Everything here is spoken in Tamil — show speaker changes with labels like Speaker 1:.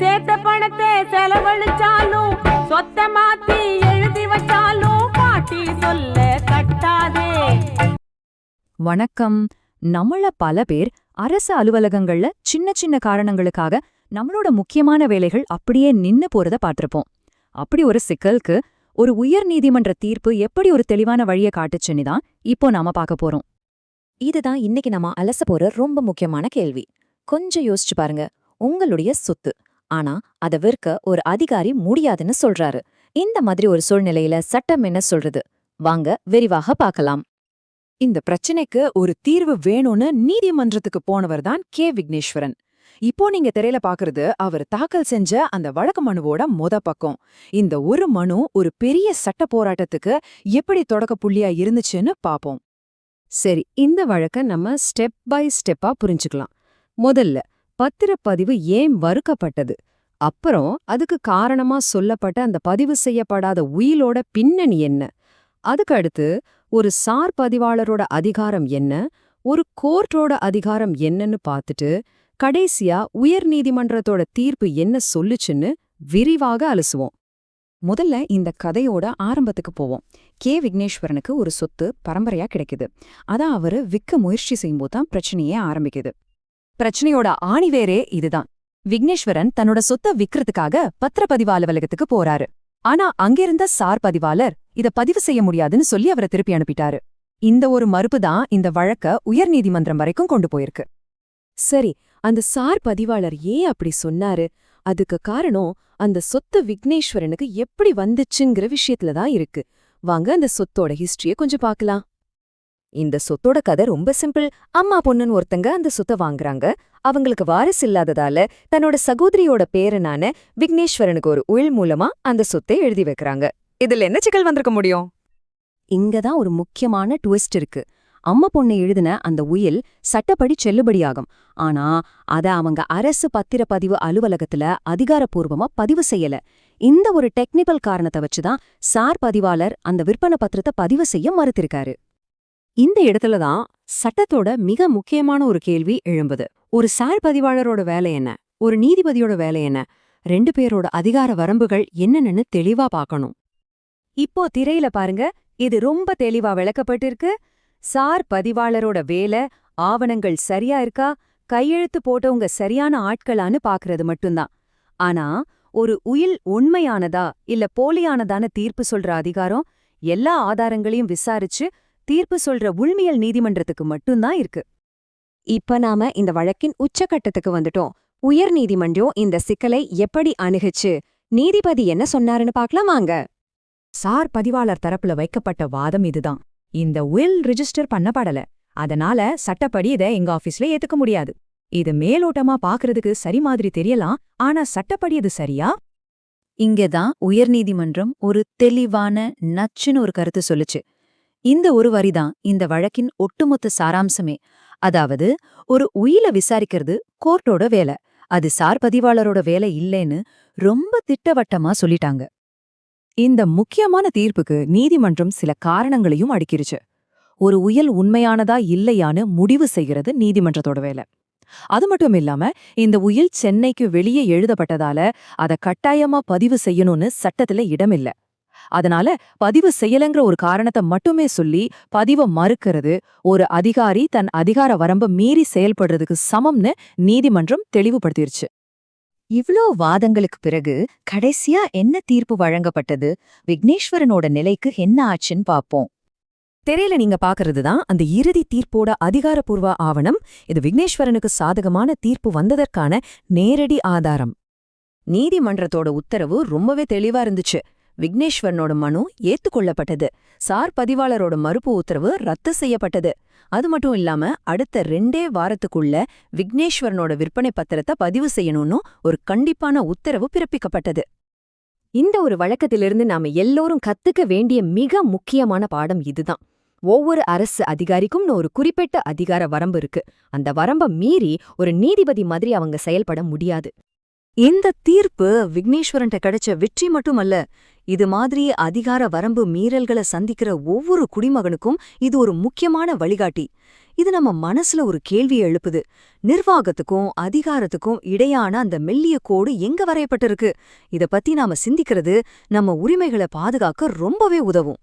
Speaker 1: சேர்த்த பணத்தை செலவழிச்சாலும் சொத்த மாத்தி எழுதி வச்சாலும் பாட்டி சொல்ல கட்டாதே.
Speaker 2: வணக்கம். நம்மள பல பேர் அரசு அலுவலகங்கள்ல சின்ன சின்ன காரணங்களுக்காக நம்மளோட முக்கியமான வேலைகள் அப்படியே நின்னு போறத பார்த்திருப்போம். அப்படி ஒரு சிக்கலுக்கு ஒரு உயர் நீதிமன்ற தீர்ப்பு எப்படி ஒரு தெளிவான வழியை காட்டுச்சுன்னு தான் இப்போ நாம பார்க்க போறோம்.
Speaker 3: இதுதான் இன்னைக்கு நம்ம அலச போற ரொம்ப முக்கியமான கேள்வி. கொஞ்சம் யோசிச்சு பாருங்க. உங்களுடைய சொத்து. ஆனா அத விற்க ஒரு அதிகாரி முடியாதுன்னு சொல்றாரு. இந்த மாதிரி ஒரு சூழ்நிலையில சட்டம் என்ன சொல்றது? வாங்க விரிவாக பார்க்கலாம்.
Speaker 4: இந்த பிரச்சனைக்கு ஒரு தீர்வு வேணும்னு நீதிமன்றத்துக்கு போனவர் தான் கே. விக்னேஸ்வரன். இப்போ நீங்க திரையில பாக்குறது அவர் தாக்கல் செஞ்ச அந்த வழக்கு மனுவோட மொத பக்கம். இந்த ஒரு மனு ஒரு பெரிய சட்ட போராட்டத்துக்கு எப்படி தொடக்க புள்ளியா இருந்துச்சுன்னு பாப்போம்.
Speaker 5: சரி இந்த வழக்க நம்ம ஸ்டெப் பை ஸ்டெப்பா புரிஞ்சுக்கலாம். முதல்ல பத்திரப்பதிவு ஏன் வறுக்கப்பட்டது? அப்புறம் அதுக்கு காரணமா சொல்லப்பட்ட அந்த பதிவு செய்யப்படாத உயிலோட பின்னணி என்ன? அதுக்கு அடுத்து ஒரு சார் பதிவாளரோட அதிகாரம் என்ன? ஒரு கோர்ட்டோட அதிகாரம் என்னன்னு பார்த்துட்டு கடைசியா உயர் நீதிமன்றத்தோட தீர்ப்பு என்ன சொல்லுச்சுன்னு விரிவாக அலசுவோம்.
Speaker 2: முதல்ல இந்த கதையோட ஆரம்பத்துக்கு போவோம். கே. விக்னேஸ்வரனுக்கு ஒரு சொத்து பரம்பரையா கிடைக்குது. அதான் அவரு விற்க முயற்சி செய்யும்போது தான் பிரச்சனையே ஆரம்பிக்குது. பிரச்சனையோட ஆணிவேரே இதுதான். விக்னேஸ்வரன் தன்னோட சொத்தை விக்கிறதுக்காக பத்திரப்பதிவு அலுவலகத்துக்கு போறாரு. ஆனா அங்கிருந்த சார் பதிவாளர் இத பதிவு செய்ய முடியாதுன்னு சொல்லி அவரை திருப்பி அனுப்பிட்டாரு. இந்த ஒரு மறுப்பு தான் இந்த வழக்க உயர்நீதிமன்றம் வரைக்கும் கொண்டு போயிருக்கு.
Speaker 5: சரி அந்த சார் பதிவாளர் ஏன் அப்படி சொன்னாரு? அதுக்கு காரணம் அந்த சொத்து விக்னேஸ்வரனுக்கு எப்படி வந்துச்சுங்கிற விஷயத்துல தான் இருக்கு. வாங்க அந்த சொத்தோட ஹிஸ்டரிய கொஞ்சம் பார்க்கலாம்.
Speaker 3: இந்த சொத்தோட கதை ரொம்ப சிம்பிள். அம்மா பொண்ணுன்னு ஒருத்தங்க அந்த சொத்தை வாங்குறாங்க. அவங்களுக்கு வாரிசு இல்லாததால தன்னோட சகோதரியோட பேரனான விக்னேஸ்வரனுக்கு ஒரு உயில் மூலமா அந்த சொத்தை எழுதி வைக்கிறாங்க. இதுல என்ன சிக்கல் வந்திருக்க முடியும்?
Speaker 2: இங்க தான் ஒரு முக்கியமான ட்விஸ்ட் இருக்கு. அம்மா பொண்ணு எழுதின அந்த உயில் சட்டப்படி செல்லுபடியாகும். ஆனா அத அவங்க அரசு பத்திரப்பதிவு அலுவலகத்துல அதிகாரப்பூர்வமா பதிவு செய்யல. இந்த ஒரு டெக்னிக்கல் காரணத்தை வச்சுதான் சார் பதிவாளர் அந்த விற்பனை பத்திரத்தை பதிவு செய்ய மறுத்திருக்காரு. இந்த இடத்துல தான் சட்டத்தோட மிக முக்கியமான ஒரு கேள்வி எழும்புது. ஒரு சார் பதிவாளரோட வேலை என்ன? ஒரு நீதிபதியோட வேலை என்ன? ரெண்டு பேரோட அதிகார வரம்புகள் என்னென்னு தெளிவா பார்க்கணும். இப்போ திரையில பாருங்க இது ரொம்ப தெளிவா விளக்கப்பட்டிருக்கு. சார் பதிவாளரோட வேலை ஆவணங்கள் சரியா இருக்கா? கையெழுத்து போட்டவங்க சரியான ஆட்களான்னு பாக்குறது மட்டும்தான். ஆனா ஒரு உயில் உண்மையானதா இல்ல போலியானதான தீர்ப்பு சொல்ற அதிகாரம் எல்லா ஆதாரங்களையும் விசாரிச்சு தீர்ப்பு சொல்ற உள்மியல் நீதிமன்றத்துக்கு மட்டும்தான் இருக்கு. இப்ப நாம இந்த வழக்கின் உச்சகட்டத்துக்கு வந்துட்டோம். உயர் நீதிமன்றம் இந்த சிக்கலை எப்படி அணுகுச்சு? நீதிபதி என்ன சொன்னாருன்னு பார்க்கலாம் வாங்க. சார் பதிவாளர் தரப்புல வைக்கப்பட்ட வாதம் இதுதான். இந்த வில் ரிஜிஸ்டர் பண்ணப்படல. அதனால சட்டப்படி இத எங்க ஆபீஸ்ல ஏத்துக்க முடியாது. இது மேலோட்டமா பாக்குறதுக்கு சரி மாதிரி தெரியலாம். ஆனா சட்டப்படி இது சரியா? இங்கதான் உயர்நீதிமன்றம் ஒரு தெளிவான நச்சுன்னு ஒரு கருத்து சொல்லுச்சு. இந்த ஒரு வரிதான் இந்த வழக்கின் ஒட்டுமொத்த சாராம்சமே. அதாவது ஒரு உயில விசாரிக்கிறது கோர்ட்டோட வேலை. அது சார் பதிவாளரோட வேலை இல்லைன்னு ரொம்ப திட்டவட்டமா சொல்லிட்டாங்க. இந்த முக்கியமான தீர்ப்புக்கு நீதிமன்றம் சில காரணங்களையும் அடுக்கிருச்சு. ஒரு உயல் உண்மையானதா இல்லையான்னு முடிவு செய்கிறது நீதிமன்றத்தோட வேலை. அது மட்டும் இல்லாம இந்த உயில் சென்னைக்கு வெளியே எழுதப்பட்டதால அத கட்டாயமா பதிவு செய்யணும்னு சட்டத்துல இடமில்ல. அதனால பதிவு செய்யலங்கிற ஒரு காரணத்தை மட்டுமே சொல்லி பதிவை மறுக்கிறது. ஒரு அதிகாரி தன் அதிகார வரம்ப மீறி செயல்படுறதுக்கு சமம்னு நீதிமன்றம் தெளிவுபடுத்திருச்சு. இவ்ளோ வாதங்களுக்கு பிறகு கடைசியா என்ன தீர்ப்பு வழங்கப்பட்டது? விக்னேஸ்வரனோட நிலைக்கு என்ன ஆச்சுன்னு பாப்போம் திரையில நீங்க பாக்குறது தான் அந்த இறுதி தீர்ப்போட அதிகாரப்பூர்வ ஆவணம். இது விக்னேஸ்வரனுக்கு சாதகமான தீர்ப்பு வந்ததற்கான நேரடி ஆதாரம். நீதிமன்றத்தோட உத்தரவு ரொம்பவே தெளிவா இருந்துச்சு. விக்னேஸ்வரனோட மனு ஏத்துக்கொள்ளப்பட்டது. சார் பதிவாளரோட மறுப்பு உத்தரவு ரத்து செய்யப்பட்டது. அது மட்டும் இல்லாம அடுத்த ரெண்டே வாரத்துக்குள்ள விக்னேஸ்வரனோட விற்பனை பத்திரத்தை பதிவு செய்யணும்னு ஒரு கண்டிப்பான உத்தரவு பிறப்பிக்கப்பட்டது.
Speaker 5: இந்த ஒரு வழக்கத்திலிருந்து நாம எல்லோரும் கத்துக்க வேண்டிய மிக முக்கியமான பாடம் இதுதான். ஒவ்வொரு அரசு அதிகாரிக்கும்னு ஒரு குறிப்பிட்ட அதிகார வரம்பு இருக்கு. அந்த வரம்ப மீறி ஒரு நீதிபதி மாதிரி அவங்க செயல்பட முடியாது.
Speaker 2: இந்த தீர்ப்பு விக்னேஸ்வரன்ட்ட கிடைச்ச வெற்றி மட்டுமல்ல இது மாதிரி அதிகார வரம்பு மீறல்களை சந்திக்கிற ஒவ்வொரு குடிமகனுக்கும் இது ஒரு முக்கியமான வழிகாட்டி. இது நம்ம மனசுல ஒரு கேள்வியை எழுப்புது. நிர்வாகத்துக்கும் அதிகாரத்துக்கும் இடையான அந்த மெல்லிய கோடு எங்க வரையப்பட்டிருக்கு? இத பத்தி நாம சிந்திக்கிறது நம்ம உரிமைகளை பாதுகாக்க ரொம்பவே உதவும்.